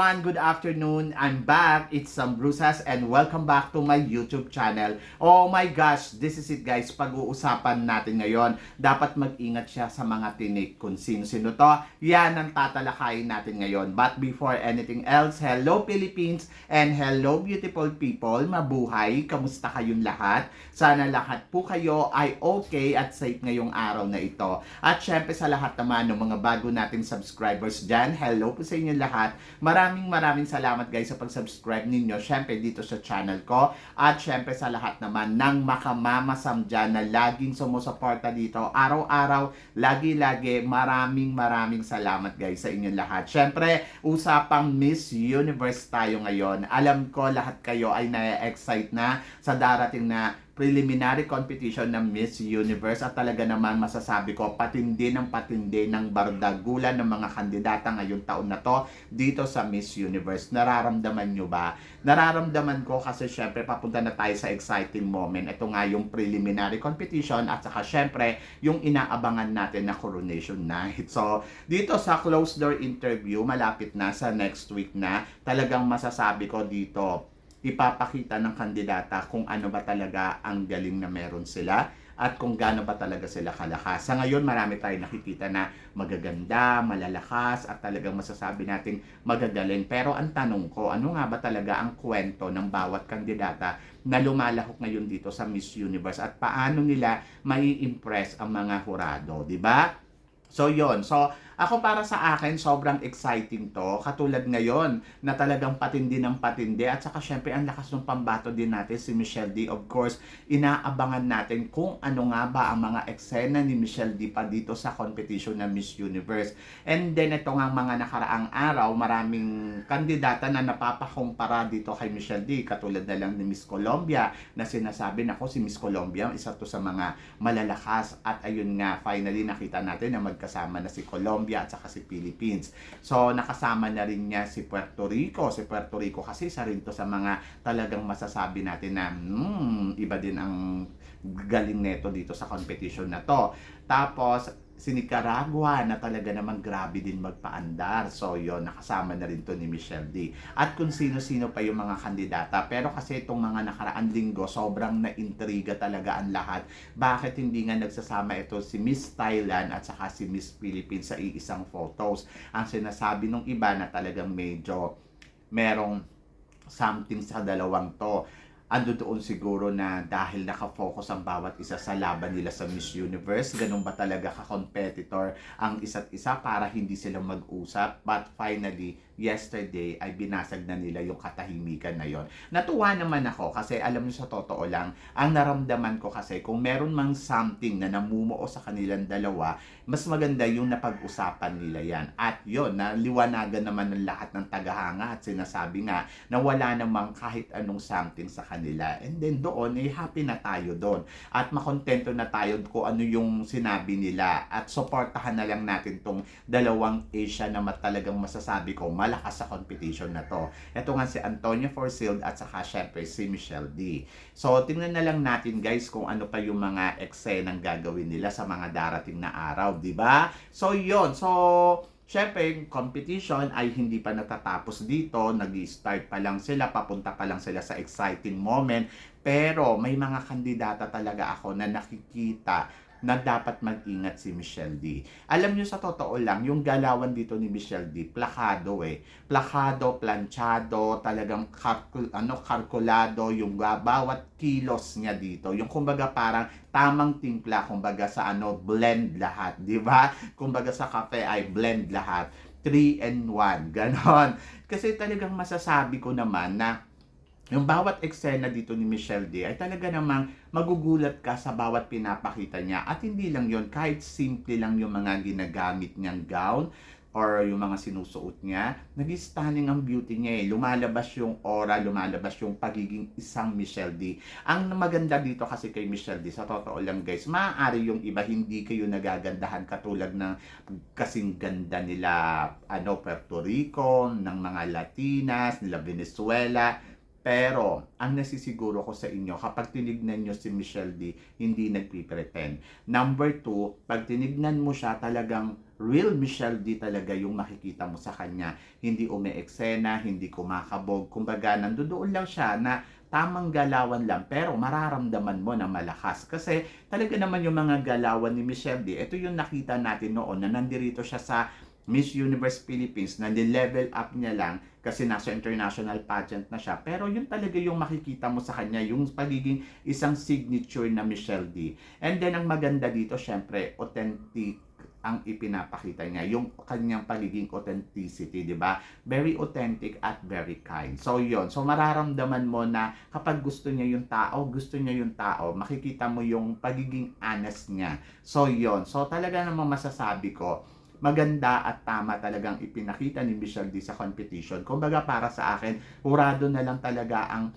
Everyone! Good afternoon! I'm back. It's Sam Brusas and welcome back to my YouTube channel. Oh my gosh! This is it guys. Pag-uusapan natin ngayon. Dapat mag-ingat siya sa mga tinik. Kung sino-sino to, yan ang tatalakayin natin ngayon. But before anything else, hello Philippines and hello beautiful people. Mabuhay! Kamusta kayong lahat? Sana lahat po kayo ay okay at safe ngayong araw na ito. At syempre sa lahat naman ng mga bago nating subscribers dyan, hello po sa inyo lahat. Maraming maraming salamat guys sa pag-subscribe ninyo. Syempre dito sa channel ko. At syempre sa lahat naman ng makamamasam dyan na laging sumusuporta dito. Araw-araw, lagi-lagi, maraming maraming salamat guys sa inyo lahat. Syempre, usapang Miss Universe tayo ngayon. Alam ko lahat kayo ay na-excite na sa darating na preliminary competition ng Miss Universe at talaga naman masasabi ko patindi ng patindi ng bardagulan ng mga kandidata ngayong taon na to dito sa Miss Universe. Nararamdaman nyo ba? Nararamdaman ko kasi syempre papunta na tayo sa exciting moment. Ito nga yung preliminary competition at saka syempre yung inaabangan natin na coronation night. So dito sa closed door interview malapit na sa next week na talagang masasabi ko dito ipapakita ng kandidata kung ano ba talaga ang galing na meron sila at kung gaano ba talaga sila kalakas. Sa ngayon, marami tayong nakikita na magaganda, malalakas, at talagang masasabi nating magagaling. Pero ang tanong ko, ano nga ba talaga ang kwento ng bawat kandidata na lumalahok ngayon dito sa Miss Universe at paano nila mai impress ang mga hurado, di ba? So yon. So ako para sa akin sobrang exciting to. Katulad ngayon na talagang patindi ng patindi at saka syempre ang lakas ng pambato din natin si Michelle D. Of course, inaabangan natin kung ano nga ba ang mga eksena ni Michelle D pa dito sa competition ng Miss Universe. And then ito nga mga nakaraang araw, maraming kandidata na napapakumpara dito kay Michelle D. Katulad na lang ni Miss Colombia na sinasabi na si Miss Colombia, isa to sa mga malalakas at ayun nga finally nakita natin na magkasama na si Colombia at saka si Philippines. So nakasama na rin niya si Puerto Rico. Si Puerto Rico kasi isa rin to sa mga talagang masasabi natin na hmm, iba din ang galing neto dito sa competition na to. Tapos si Nicaragua na talaga naman grabe din magpaandar. So yon nakasama na rin to ni Michelle D. At kung sino-sino pa yung mga kandidata. Pero kasi itong mga nakaraan linggo, sobrang na-intriga talaga ang lahat. Bakit hindi nga nagsasama ito si Miss Thailand at saka si Miss Philippines sa iisang photos? Ang sinasabi nung iba na talagang medyo merong something sa dalawang to ando doon siguro na dahil nakafocus ang bawat isa sa laban nila sa Miss Universe, ganun ba talaga ka-competitor ang isa't isa para hindi sila mag-usap? But finally, yesterday ay binasag na nila yung katahimikan na yon. Natuwa naman ako kasi alam niyo sa totoo lang, ang naramdaman ko kasi kung meron mang something na namumuo sa kanilang dalawa, mas maganda yung napag-usapan nila yan. At yon, naliwanagan naman ng lahat ng tagahanga at sinasabi nga na wala namang kahit anong something sa kanila. And then doon, eh, happy na tayo doon. At makontento na tayo kung ano yung sinabi nila. At supportahan na lang natin tong dalawang Asia na talagang masasabi ko, malakas sa competition na to. Ito nga si Antonio Forsyth at saka syempre si Michelle D. So, tingnan na lang natin guys kung ano pa yung mga eksenang gagawin nila sa mga darating na araw, di ba? So, yon So, Siyempre, competition ay hindi pa natatapos dito. nag start pa lang sila, papunta pa lang sila sa exciting moment. Pero may mga kandidata talaga ako na nakikita na dapat mag-ingat si Michelle D. Alam niyo sa totoo lang, yung galawan dito ni Michelle D, plakado eh. Plakado, planchado, talagang kalkul, ano, kalkulado yung bawat kilos niya dito. Yung kumbaga parang tamang timpla, kumbaga sa ano, blend lahat, di ba? Kumbaga sa cafe ay blend lahat. 3 and 1, ganon. Kasi talagang masasabi ko naman na yung bawat eksena dito ni Michelle D ay talaga namang magugulat ka sa bawat pinapakita niya. At hindi lang yon kahit simple lang yung mga ginagamit niyang gown or yung mga sinusuot niya, nag-stunning ang beauty niya eh. Lumalabas yung aura, lumalabas yung pagiging isang Michelle D. Ang maganda dito kasi kay Michelle D, sa totoo lang guys, maaari yung iba hindi kayo nagagandahan katulad ng kasing ganda nila ano Puerto Rico, ng mga Latinas, nila Venezuela, Pero, ang nasisiguro ko sa inyo, kapag tinignan nyo si Michelle D, hindi nagpipretend. Number two, pag tinignan mo siya, talagang real Michelle D talaga yung makikita mo sa kanya. Hindi ume-eksena, hindi kumakabog. Kumbaga, nandoon lang siya na tamang galawan lang pero mararamdaman mo na malakas kasi talaga naman yung mga galawan ni Michelle D ito yung nakita natin noon na nandirito siya sa Miss Universe Philippines na level up niya lang kasi nasa international pageant na siya. Pero yun talaga yung makikita mo sa kanya, yung pagiging isang signature na Michelle D. And then ang maganda dito, syempre, authentic ang ipinapakita niya, yung kanyang pagiging authenticity, di ba? Very authentic at very kind. So, yon So, mararamdaman mo na kapag gusto niya yung tao, gusto niya yung tao, makikita mo yung pagiging honest niya. So, yon So, talaga namang masasabi ko, maganda at tama talagang ipinakita ni Michelle D sa competition. Kumbaga para sa akin, urado na lang talaga ang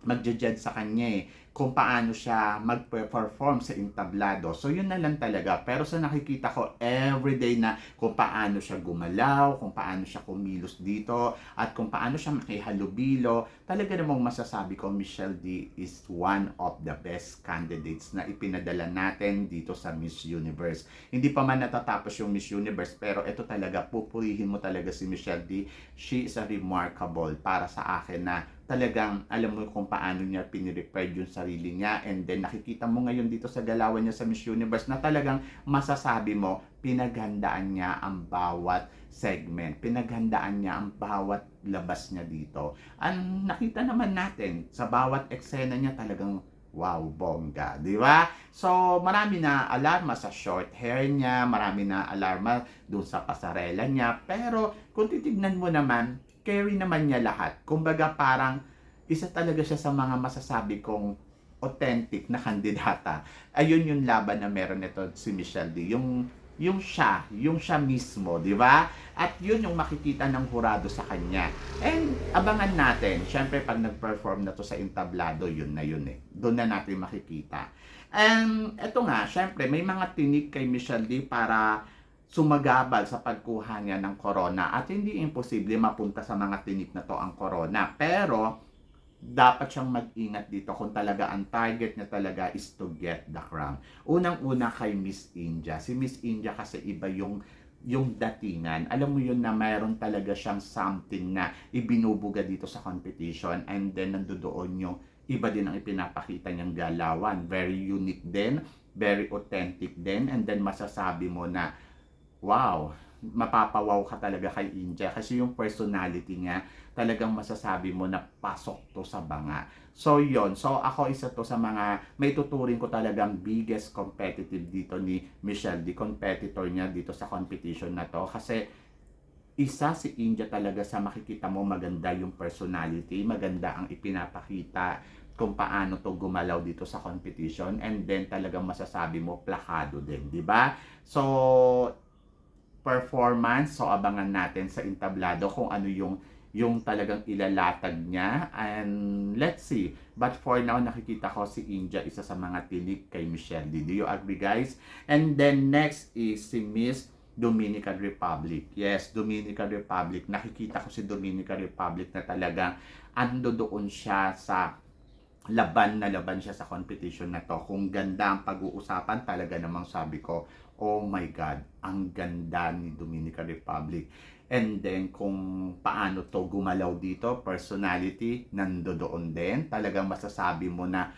magja-judge sa kanya eh kung paano siya mag-perform sa entablado. So, yun na lang talaga. Pero sa nakikita ko everyday na kung paano siya gumalaw, kung paano siya kumilos dito, at kung paano siya makihalubilo, talaga namang masasabi ko, Michelle D is one of the best candidates na ipinadala natin dito sa Miss Universe. Hindi pa man natatapos yung Miss Universe, pero ito talaga, pupurihin mo talaga si Michelle D. She is a remarkable para sa akin na talagang alam mo kung paano niya pinirepared yung sarili niya and then nakikita mo ngayon dito sa galawan niya sa Miss Universe na talagang masasabi mo pinaghandaan niya ang bawat segment pinaghandaan niya ang bawat labas niya dito ang nakita naman natin sa bawat eksena niya talagang wow, bongga, di ba? So, marami na alarma sa short hair niya, marami na alarma dun sa pasarela niya, pero kung titignan mo naman, carry naman niya lahat. Kumbaga parang isa talaga siya sa mga masasabi kong authentic na kandidata. Ayun yung laban na meron nito si Michelle D. Yung yung siya, yung siya mismo, di ba? At yun yung makikita ng hurado sa kanya. And abangan natin, syempre pag nag-perform na to sa entablado, yun na yun eh. Doon na natin makikita. And eto nga, syempre may mga tinik kay Michelle D para sumagabal sa pagkuha niya ng corona at hindi imposible mapunta sa mga tinik na to ang corona. Pero dapat siyang mag-ingat dito kung talaga ang target niya talaga is to get the crown. Unang-una kay Miss India. Si Miss India kasi iba yung yung datingan. Alam mo yun na mayroon talaga siyang something na ibinubuga dito sa competition and then nandoon yung iba din ang ipinapakita niyang galawan. Very unique din, very authentic din and then masasabi mo na wow, mapapawaw ka talaga kay India kasi yung personality niya talagang masasabi mo na pasok to sa banga. So yon So ako isa to sa mga may tuturing ko talagang biggest competitive dito ni Michelle, the competitor niya dito sa competition na to kasi isa si India talaga sa makikita mo maganda yung personality, maganda ang ipinapakita kung paano to gumalaw dito sa competition and then talagang masasabi mo plakado din, di ba? So performance. So, abangan natin sa entablado kung ano yung yung talagang ilalatag niya. And let's see. But for now, nakikita ko si India isa sa mga tilik kay Michelle D. Do you agree, guys? And then next is si Miss Dominican Republic. Yes, Dominican Republic. Nakikita ko si Dominican Republic na talagang ando doon siya sa laban na laban siya sa competition na to. Kung ganda ang pag-uusapan, talaga namang sabi ko, oh my God, ang ganda ni Dominican Republic. And then, kung paano to gumalaw dito, personality, nandoon din. Talagang masasabi mo na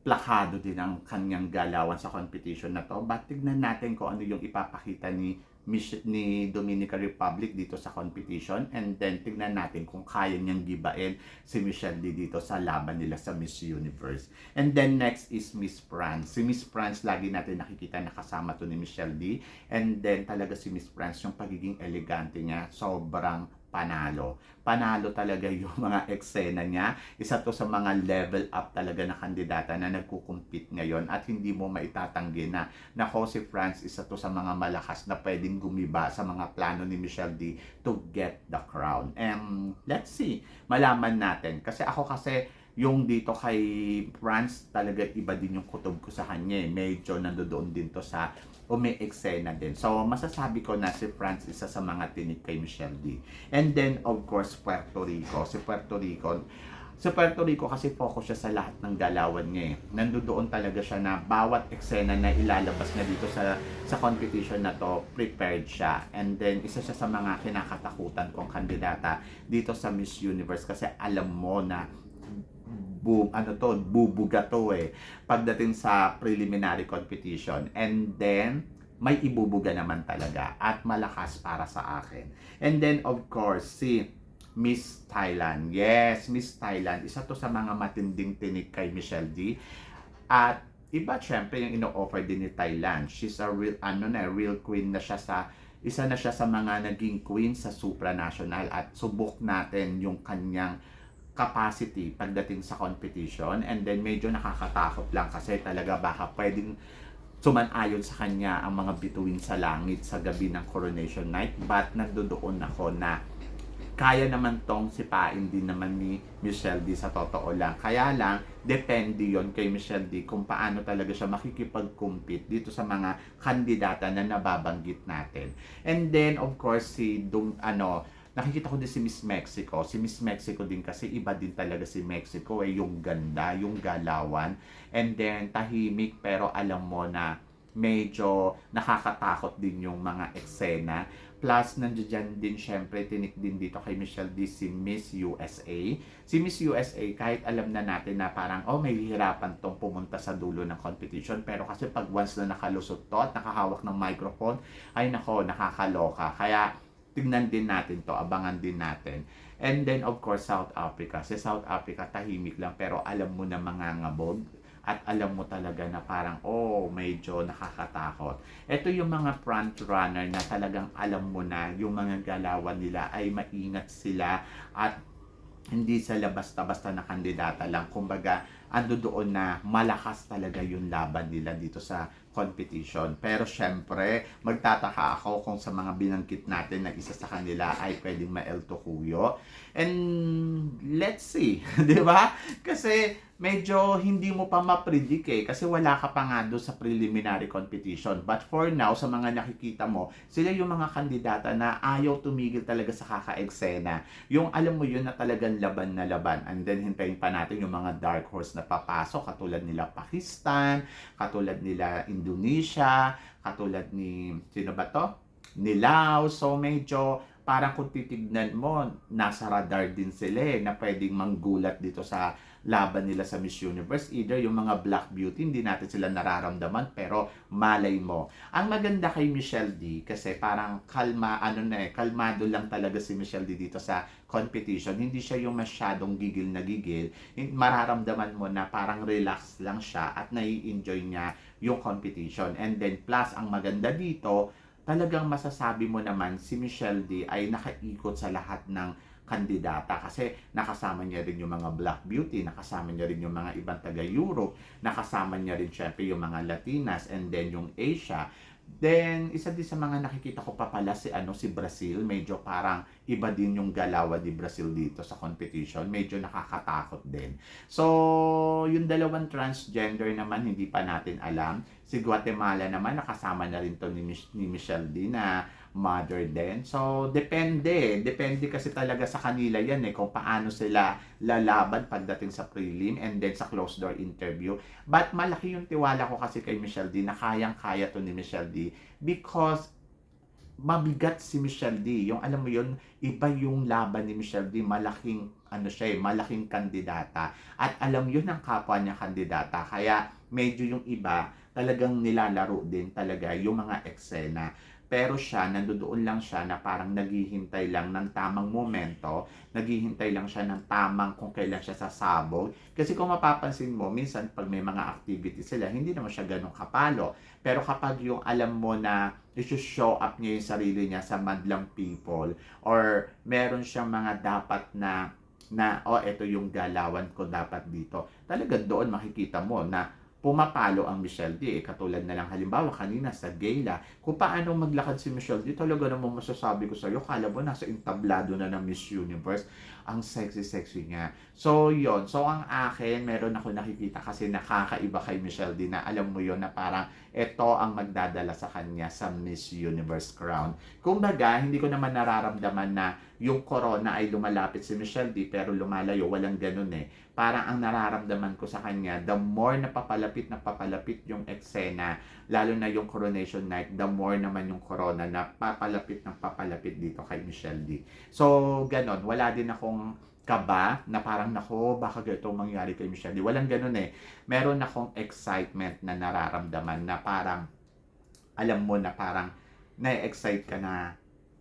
plakado din ang kanyang galawan sa competition na to. But tignan natin kung ano yung ipapakita ni ni Dominican Republic dito sa competition and then tignan natin kung kaya niyang gibain si Michelle D dito sa laban nila sa Miss Universe. And then next is Miss France. Si Miss France lagi natin nakikita na kasama to ni Michelle D and then talaga si Miss France yung pagiging elegante niya sobrang panalo. Panalo talaga yung mga eksena niya. Isa to sa mga level up talaga na kandidata na nagkukumpit ngayon at hindi mo maitatanggi na na Jose France isa to sa mga malakas na pwedeng gumiba sa mga plano ni Michelle D to get the crown. And let's see, malaman natin. Kasi ako kasi yung dito kay France talaga iba din yung kutob ko sa kanya eh. Medyo nandoon din to sa umi-eksena din. So, masasabi ko na si France isa sa mga tinik kay Michelle D. And then, of course, Puerto Rico. Si Puerto Rico, Sa Puerto Rico kasi focus siya sa lahat ng galawan niya eh. Nandoon talaga siya na bawat eksena na ilalabas na dito sa sa competition na to, prepared siya. And then, isa siya sa mga kinakatakutan kong kandidata dito sa Miss Universe kasi alam mo na bu ano to, bubuga to eh pagdating sa preliminary competition. And then, may ibubuga naman talaga at malakas para sa akin. And then, of course, si Miss Thailand. Yes, Miss Thailand. Isa to sa mga matinding tinig kay Michelle D. At iba syempre yung ino-offer din ni Thailand. She's a real, ano na, real queen na siya sa, isa na siya sa mga naging queen sa supranational at subok natin yung kanyang capacity pagdating sa competition and then medyo nakakatakot lang kasi talaga baka pwedeng sumanayon sa kanya ang mga bituin sa langit sa gabi ng coronation night but nandoon ako na kaya naman tong sipain din naman ni Michelle D sa totoo lang. Kaya lang, depende yon kay Michelle D kung paano talaga siya makikipag-compete dito sa mga kandidata na nababanggit natin. And then, of course, si Dum, ano, nakikita ko din si Miss Mexico. Si Miss Mexico din kasi iba din talaga si Mexico eh, yung ganda, yung galawan. And then, tahimik pero alam mo na medyo nakakatakot din yung mga eksena. Plus, nandiyan din syempre, tinik din dito kay Michelle D si Miss USA. Si Miss USA, kahit alam na natin na parang, oh, may hirapan tong pumunta sa dulo ng competition. Pero kasi pag once na nakalusot to at nakahawak ng microphone, ay nako, nakakaloka. Kaya, tignan din natin to, abangan din natin. And then, of course, South Africa. Si South Africa, tahimik lang, pero alam mo na mga ngabog at alam mo talaga na parang, oh, medyo nakakatakot. Ito yung mga front runner na talagang alam mo na yung mga galawan nila ay maingat sila at hindi sila basta-basta na kandidata lang. Kumbaga, ando doon na malakas talaga yung laban nila dito sa competition. Pero syempre, magtataka ako kung sa mga binangkit natin na isa sa kanila ay pwedeng ma-El Tocuyo. And let's see, di ba? Kasi medyo hindi mo pa ma-predict eh kasi wala ka pa nga doon sa preliminary competition. But for now, sa mga nakikita mo, sila yung mga kandidata na ayaw tumigil talaga sa kaka-eksena. Yung alam mo yun na talagang laban na laban. And then hintayin pa natin yung mga dark horse na papasok katulad nila Pakistan, katulad nila Indonesia, katulad ni sino ba to? Ni Laos. So medyo parang kung titignan mo, nasa radar din sila eh, na pwedeng manggulat dito sa laban nila sa Miss Universe. Either yung mga Black Beauty, hindi natin sila nararamdaman, pero malay mo. Ang maganda kay Michelle D, kasi parang kalma, ano na eh, kalmado lang talaga si Michelle D dito sa competition. Hindi siya yung masyadong gigil na gigil. Mararamdaman mo na parang relax lang siya at nai-enjoy niya yung competition. And then plus, ang maganda dito, talagang masasabi mo naman si Michelle D ay nakaikot sa lahat ng kandidata kasi nakasama niya rin yung mga Black Beauty, nakasama niya rin yung mga ibang taga-Europe, nakasama niya rin syempre yung mga Latinas and then yung Asia. Then, isa din sa mga nakikita ko pa pala si, ano, si Brazil. Medyo parang iba din yung galawan ni Brazil dito sa competition. Medyo nakakatakot din. So, yung dalawang transgender naman, hindi pa natin alam. Si Guatemala naman, nakasama na rin to ni, Mich- ni Michelle D na mother din. So, depende. Depende kasi talaga sa kanila yan eh, kung paano sila lalaban pagdating sa prelim and then sa closed door interview. But malaki yung tiwala ko kasi kay Michelle D na kayang-kaya to ni Michelle D because mabigat si Michelle D. Yung alam mo yun, iba yung laban ni Michelle D. Malaking ano siya eh, malaking kandidata. At alam yun ng kapwa niya kandidata. Kaya medyo yung iba talagang nilalaro din talaga yung mga eksena. Pero siya, nandoon lang siya na parang naghihintay lang ng tamang momento, naghihintay lang siya ng tamang kung kailan siya sasabog. Kasi kung mapapansin mo, minsan pag may mga activity sila, hindi naman siya ganun kapalo. Pero kapag yung alam mo na i-show up niya yung sarili niya sa madlang people, or meron siyang mga dapat na na oh eto yung galawan ko dapat dito. Talaga doon makikita mo na pumapalo ang Michelle D. Eh, katulad na lang halimbawa kanina sa gala, kung paano maglakad si Michelle D, talaga namang masasabi ko sa iyo, kala mo nasa entablado na ng Miss Universe. Ang sexy-sexy niya. So, yon So, ang akin, meron ako nakikita kasi nakakaiba kay Michelle D na alam mo yon na parang ito ang magdadala sa kanya sa Miss Universe crown. Kumbaga, hindi ko naman nararamdaman na yung corona ay lumalapit si Michelle D pero lumalayo. Walang ganun eh. Parang ang nararamdaman ko sa kanya, the more na papalapit na papalapit yung eksena, lalo na yung coronation night, the more naman yung corona na papalapit ng papalapit dito kay Michelle D. So, ganon. Wala din akong kaba na parang nako baka ganito ang mangyari kay Michelle D. Walang ganun eh. Meron akong excitement na nararamdaman na parang alam mo na parang na-excite ka na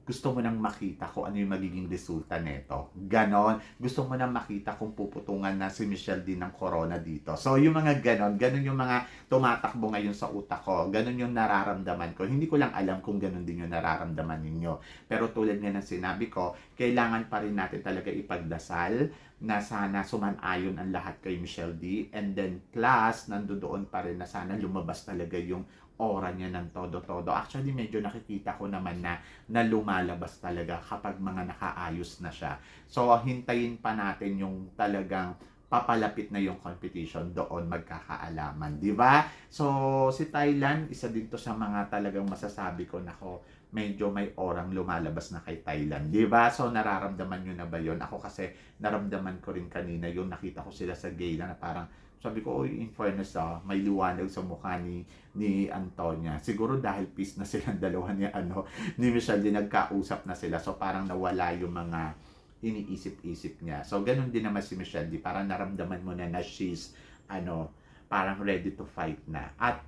gusto mo nang makita kung ano yung magiging resulta nito. Ganon. Gusto mo nang makita kung puputungan na si Michelle din ng corona dito. So, yung mga ganon, ganon yung mga tumatakbo ngayon sa utak ko. Ganon yung nararamdaman ko. Hindi ko lang alam kung ganon din yung nararamdaman ninyo. Pero tulad nga ng sinabi ko, kailangan pa rin natin talaga ipagdasal na sana sumanayon ang lahat kay Michelle D. And then plus, nandoon pa rin na sana lumabas talaga yung aura niya ng todo-todo. Actually, medyo nakikita ko naman na, na lumalabas talaga kapag mga nakaayos na siya. So, hintayin pa natin yung talagang papalapit na yung competition doon magkakaalaman, di ba? So, si Thailand, isa dito sa mga talagang masasabi ko nako medyo may orang lumalabas na kay Thailand, di ba? So, nararamdaman nyo na ba yon Ako kasi, naramdaman ko rin kanina yung nakita ko sila sa gala na parang sabi ko, oy, in fairness ah, may liwanag sa mukha ni, ni Antonia. Siguro dahil peace na silang dalawa ni, ano, ni Michelle, din nagkausap na sila. So parang nawala yung mga iniisip-isip niya. So ganun din naman si Michelle, di parang naramdaman mo na na she's, ano, parang ready to fight na. At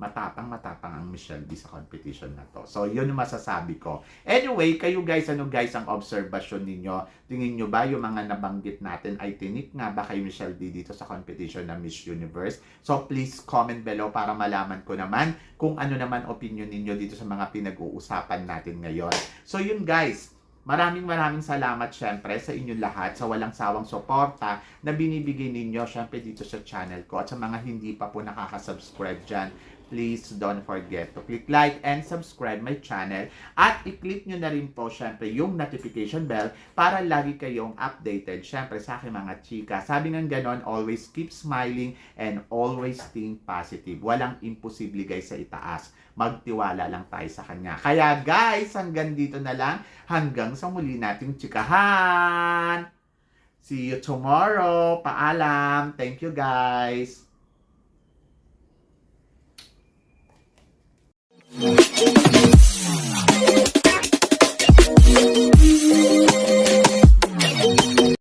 matapang matapang ang Michelle D sa competition na to. So, yun yung masasabi ko. Anyway, kayo guys, ano guys ang observation ninyo? Tingin nyo ba yung mga nabanggit natin ay tinik nga ba kay Michelle D dito sa competition ng Miss Universe? So, please comment below para malaman ko naman kung ano naman opinion ninyo dito sa mga pinag-uusapan natin ngayon. So, yun guys, Maraming maraming salamat syempre sa inyong lahat sa walang sawang suporta na binibigay ninyo syempre dito sa channel ko at sa mga hindi pa po nakaka-subscribe dyan please don't forget to click like and subscribe my channel at i-click nyo na rin po syempre yung notification bell para lagi kayong updated syempre sa aking mga chika. Sabi ng ganon, always keep smiling and always think positive. Walang imposible guys sa itaas. Magtiwala lang tayo sa kanya. Kaya guys, hanggang dito na lang. Hanggang sa muli nating chikahan. See you tomorrow. Paalam. Thank you guys. Thank you.